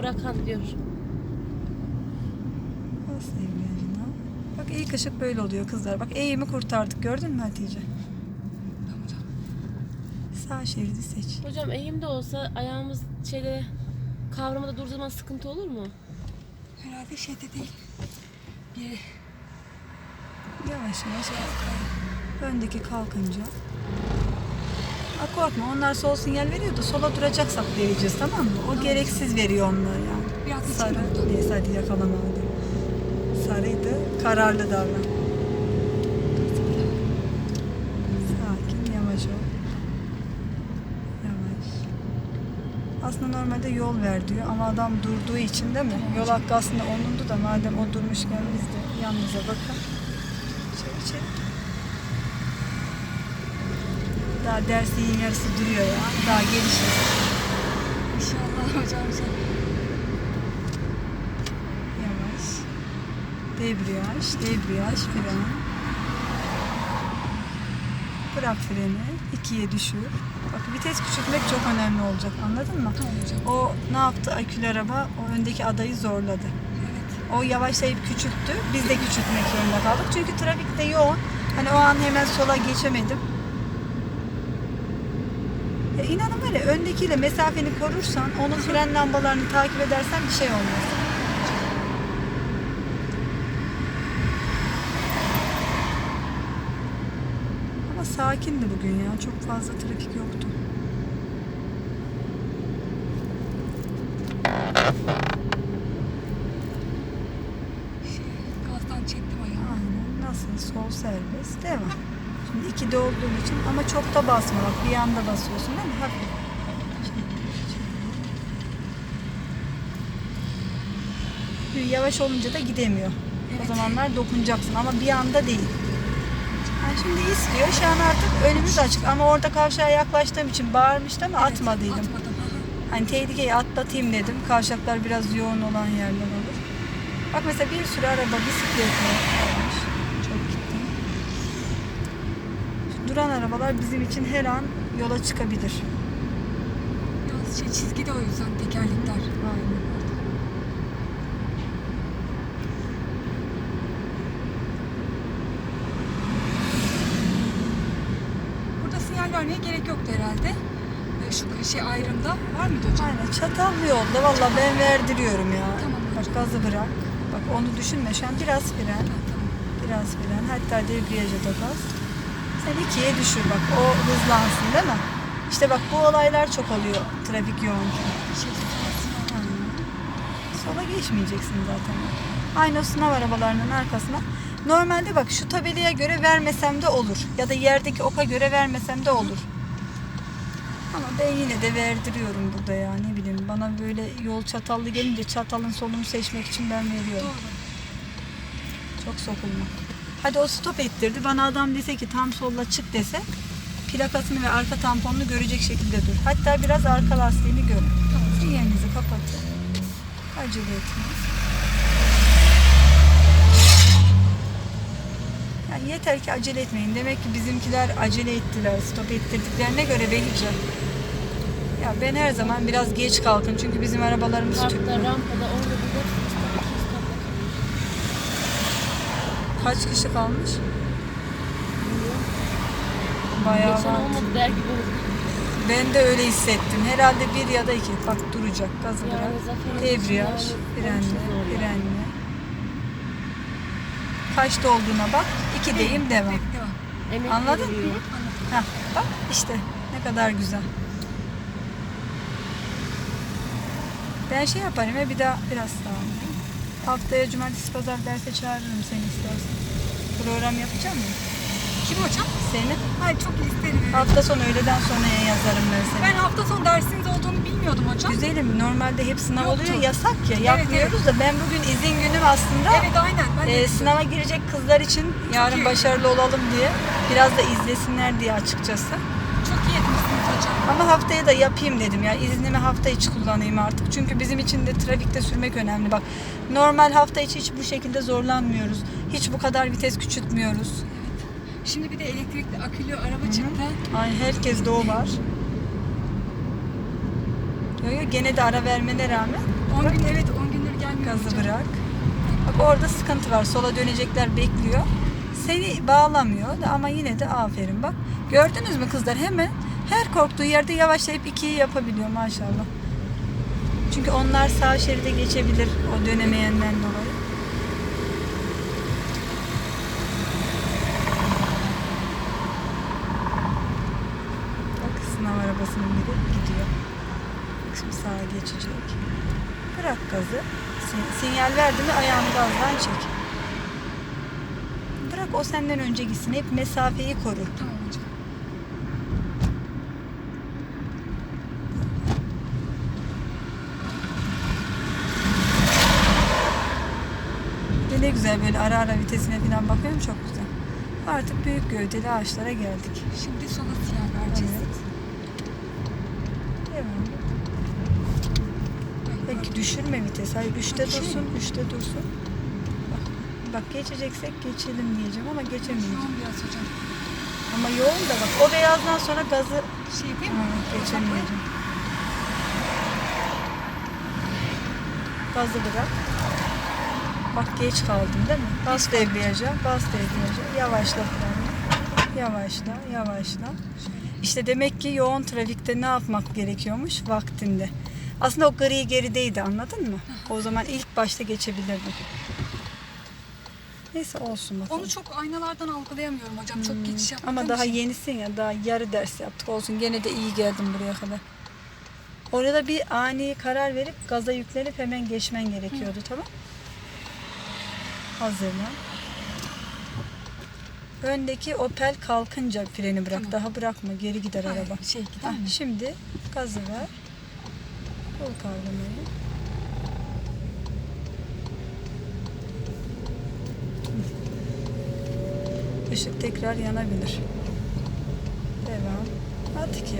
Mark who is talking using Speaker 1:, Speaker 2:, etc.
Speaker 1: bırakan diyor.
Speaker 2: Nasıl Evrejina? Bak ilk ışık böyle oluyor kızlar. Bak eğimi kurtardık gördün mü Hatice? Sağ şeridi seç.
Speaker 1: Hocam eğim de olsa ayağımız şeyde kavramada durduğu zaman sıkıntı olur mu?
Speaker 3: Herhalde şeyde değil. Bir
Speaker 2: Yavaş yavaş öndeki kalkınca. Ha korkma onlar sol sinyal veriyor da sola duracaksak vereceğiz tamam mı? O gereksiz veriyor onlar yani.
Speaker 3: Biraz
Speaker 2: Sarı.
Speaker 3: oldu.
Speaker 2: Neyse hadi yakalama hadi. Sarıydı. Kararlı davran. Sakin yavaş ol. Yavaş. Aslında normalde yol ver diyor ama adam durduğu için değil mi? Yol hakkı aslında onundu da madem o durmuşken biz de yanımıza bakın. İçeri içeri. Daha dersin yarısı duruyor ya. Daha gelişir.
Speaker 3: İnşallah hocam şey.
Speaker 2: Yavaş. Debriyaj, debriyaj, fren. Bırak freni. ikiye düşür. Bak vites küçültmek çok önemli olacak. Anladın mı?
Speaker 3: Tamam hocam.
Speaker 2: O ne yaptı akülü araba? O öndeki adayı zorladı.
Speaker 3: Evet.
Speaker 2: O yavaşlayıp küçülttü. Biz de küçültmek zorunda kaldık. Çünkü trafikte yoğun. Hani o an hemen sola geçemedim. Ya inanın ya öndekiyle mesafeni korursan, onun fren lambalarını takip edersen bir şey olmaz. Ama sakindi bugün ya. Çok fazla trafik yoktu.
Speaker 3: Şey, gazdan çektim ayağı.
Speaker 2: Aynen. Nasıl? Sol serbest. Devam. Şimdi ikide olduğum için ama çok da basma. Bak bir anda basıyorsun değil mi? Hafif. Yavaş olunca da gidemiyor. O
Speaker 3: Evet.
Speaker 2: zamanlar dokunacaksın ama bir anda değil. Yani şimdi istiyor. Şu an artık önümüz açık ama orada kavşağa yaklaştığım için bağırmıştım ama
Speaker 3: Evet,
Speaker 2: atmadıydım.
Speaker 3: Atmadım.
Speaker 2: Hani tehlikeyi atlatayım dedim. Kavşaklar biraz yoğun olan yerler olur. Bak mesela bir sürü araba bisikletle Duran arabalar bizim için her an yola çıkabilir.
Speaker 3: Yalnız şey çizgide o yüzden tekerlekler.
Speaker 2: Aynen.
Speaker 3: Burada sinyal vermeye gerek yoktu herhalde. Ee, Şu şey ayrımda var mıydı hocam?
Speaker 2: Aynen. Çatallı yolda valla ben verdiriyorum ya.
Speaker 3: Tamam.
Speaker 2: Bak gazı bırak. Bak onu düşünme şu an biraz fren.
Speaker 3: Tamam.
Speaker 2: Biraz fren. Hatta debriyaja da bas. Sen ikiye düşür bak. O hızlansın değil mi? İşte bak bu olaylar çok oluyor trafik yoğunken. Sola geçmeyeceksin zaten. Aynı o sınav arabalarının arkasına. Normalde bak şu tabelaya göre vermesem de olur. Ya da yerdeki oka göre vermesem de olur. Ama ben yine de verdiriyorum burada ya ne bileyim. Bana böyle yol çatallı gelince çatalın solunu seçmek için ben veriyorum.
Speaker 3: Doğru.
Speaker 2: Çok sokulma. Hadi o stop ettirdi. Bana adam dese ki tam solla çık dese plakasını ve arka tamponunu görecek şekilde dur. Hatta biraz arka lastiğini gör.
Speaker 3: Tamam.
Speaker 2: Sinyalinizi kapatın. Acele etmeyin. Yani yeter ki acele etmeyin. Demek ki bizimkiler acele ettiler. Stop ettirdiklerine göre Behice. Ya ben her zaman biraz geç kalkın. Çünkü bizim arabalarımız tüplü.
Speaker 1: rampada, orada
Speaker 2: Kaç kişi kalmış? Bayağı
Speaker 1: Geçen
Speaker 2: var.
Speaker 1: olmadı der gibi oldu.
Speaker 2: Ben de öyle hissettim. Herhalde bir ya da iki. Bak duracak. Gazı
Speaker 1: Yani
Speaker 2: bırak.
Speaker 1: Zafer'in
Speaker 2: Debriyaj,
Speaker 1: yani
Speaker 2: frenle,
Speaker 1: ya.
Speaker 2: frenle. Kaçta olduğuna bak. Devam.
Speaker 3: Evet, devam.
Speaker 1: Emek
Speaker 2: Anladın mı? Hah, bak işte ne kadar güzel. Ben şey yaparım ya bir daha biraz daha alayım. Haftaya cumartesi pazar derse çağırırım seni istersen. Program yapacağım mı?
Speaker 3: Kim hocam?
Speaker 2: Seni.
Speaker 3: Hayır çok isterim. evet.
Speaker 2: Hafta sonu öğleden sonraya yazarım ben seni.
Speaker 3: Ben hafta sonu dersiniz olduğunu bilmiyordum hocam.
Speaker 2: Güzelim normalde hep sınav
Speaker 3: Yoktu.
Speaker 2: oluyor yasak ya yapmıyoruz da ben bugün izin günüm aslında.
Speaker 3: Evet aynen. Ben de
Speaker 2: Ee, sınava girecek kızlar için yarın
Speaker 3: iyi.
Speaker 2: başarılı olalım diye biraz da izlesinler diye açıkçası.
Speaker 3: çok iyi.
Speaker 2: Ama haftaya da yapayım dedim ya. İznimi hafta içi kullanayım artık. Çünkü bizim için de trafikte sürmek önemli. Bak normal hafta içi hiç bu şekilde zorlanmıyoruz. Hiç bu kadar vites küçültmüyoruz.
Speaker 3: Şimdi bir de elektrikli akülü araba çıktı.
Speaker 2: Ay herkes de o var. Yo yo gene de ara vermene rağmen
Speaker 3: 10 gün evet 10 gündür gelmiyor.
Speaker 2: Gazı
Speaker 3: hocam.
Speaker 2: bırak. Bak orada sıkıntı var. Sola dönecekler bekliyor. Seni bağlamıyor ama yine de aferin bak. Gördünüz mü kızlar hemen her korktuğu yerde yavaşlayıp ikiyi yapabiliyor maşallah. Çünkü onlar sağ şeride geçebilir o dönemeyenden dolayı. Bak sınav arabasının biri gidiyor. Şimdi sağa geçecek. Bırak gazı. Sin- Sinyal verdi mi ayağını gazdan çek. Bırak o senden önce gitsin. Hep mesafeyi koru.
Speaker 3: Tamam hocam.
Speaker 2: Ve ne güzel böyle ara ara vitesine falan bakıyorum çok güzel. Artık büyük gövdeli ağaçlara geldik.
Speaker 3: Şimdi sola sinyal vereceğiz.
Speaker 2: Evet. Devam. Peki düşürme vites. Hayır üçte
Speaker 3: Düşüreyim.
Speaker 2: dursun, üçte dursun. Bak, bak geçeceksek geçelim diyeceğim ama
Speaker 3: Şu
Speaker 2: geçemeyeceğim.
Speaker 3: an biraz hocam.
Speaker 2: Ama yoğun da bak o beyazdan sonra gazı
Speaker 3: Şey yapayım
Speaker 2: Hı,
Speaker 3: mı?
Speaker 2: geçemeyeceğim. Gazı bırak. Bak geç kaldım değil mi? Bas debriyaja, bas debriyaja. Yavaşla freni. Yavaşla, yavaşla. İşte demek ki yoğun trafikte ne yapmak gerekiyormuş vaktinde. Aslında o gri gerideydi anladın mı? O zaman ilk başta geçebilirdim. Neyse olsun bakalım.
Speaker 3: Onu çok aynalardan algılayamıyorum hocam. Çok geçiş yapmadığım
Speaker 2: Ama daha
Speaker 3: için.
Speaker 2: yenisin ya daha yarı ders yaptık olsun. Gene de iyi geldim buraya kadar. Orada bir ani karar verip gaza yüklenip hemen geçmen gerekiyordu tamam? Hazırlan. Öndeki Opel kalkınca freni bırak.
Speaker 3: Tamam.
Speaker 2: Daha bırakma. Geri gider
Speaker 3: Ha,
Speaker 2: araba.
Speaker 3: Şey gider
Speaker 2: Hah,
Speaker 3: mi?
Speaker 2: şimdi gazı ver. Kol kavramayı. Işık tekrar yanabilir. Devam. At ikiye